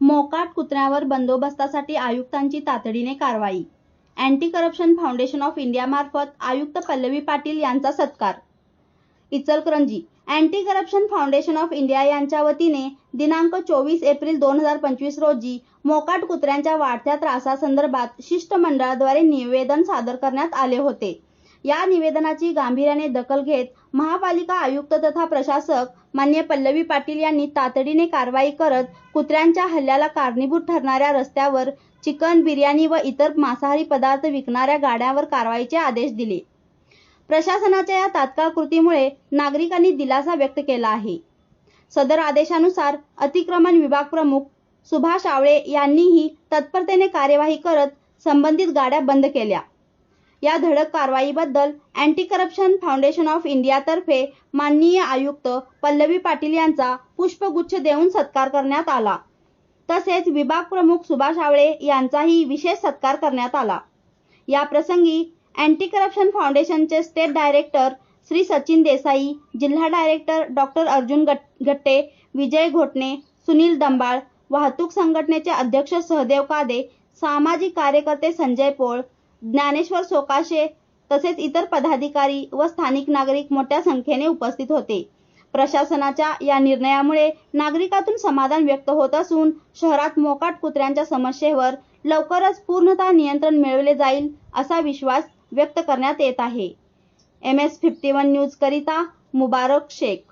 मोकाट कुत्र्यावर बंदोबस्तासाठी आयुक्तांची तातडीने कारवाई. अँटी करप्शन फाउंडेशन ऑफ इंडियामार्फत आयुक्त पल्लवी पाटील यांचा सत्कार. Ichalkaranji anti corruption foundation of India यांच्या वतीने दिनांक चोवीस एप्रिल दोन हजार पंचवीस रोजी मोकाट कुत्र्यांच्या वाढत्या त्रासासंदर्भात शिष्टमंडळाद्वारे निवेदन सादर करण्यात आले होते. या निवेदनाची गांभीर्याने दखल घेत महापालिका आयुक्त तथा प्रशासक मान्य पल्लवी पाटील यांनी तातडीने कारवाई करत कुत्र्यांच्या हल्ल्याला कारणीभूत ठरणाऱ्या रस्त्यावर चिकन बिर्याणी व इतर मांसाहारी पदार्थ विकणाऱ्या गाड्यांवर कारवाईचे आदेश दिले. प्रशासनाच्या या तात्काळ कृतीमुळे नागरिकांनी दिलासा व्यक्त केला आहे. सदर आदेशानुसार अतिक्रमण विभाग प्रमुख सुभाष आवळे यांनीही तत्परतेने कार्यवाही करत संबंधित गाड्या बंद केल्या. या धडक कारवाईबद्दल अँटी करप्शन फाउंडेशन ऑफ इंडियातर्फे माननीय आयुक्त पल्लवी पाटील यांचा पुष्पगुच्छ देऊन सत्कार करण्यात आला. तसेच विभाग प्रमुख सुभाष आवळे यांचाही विशेष सत्कार करण्यात आला. या प्रसंगी अँटी करप्शन फाउंडेशनचे स्टेट डायरेक्टर श्री सचिन देसाई जिल्हा डायरेक्टर डॉक्टर अर्जुन गट- गट्टे विजय घोटणे सुनील दंबाळ वाहतूक संघटनेचे अध्यक्ष सहदेव कादे सामाजिक कार्यकर्ते संजय पोळ ज्ञानेश्वर सोकाशे तसेच इतर पदाधिकारी व स्थानिक नागरिक मोठ्या संख्येने उपस्थित होते. प्रशासनाच्या या निर्णयामुळे नागरिकातून समाधान व्यक्त होत असून शहरात मोकाट कुत्र्यांच्या समस्येवर लवकरच पूर्णतः नियंत्रण मिळवले जाईल असा विश्वास व्यक्त करण्यात येत आहे. M S fifty one news करिता मुबारक शेख.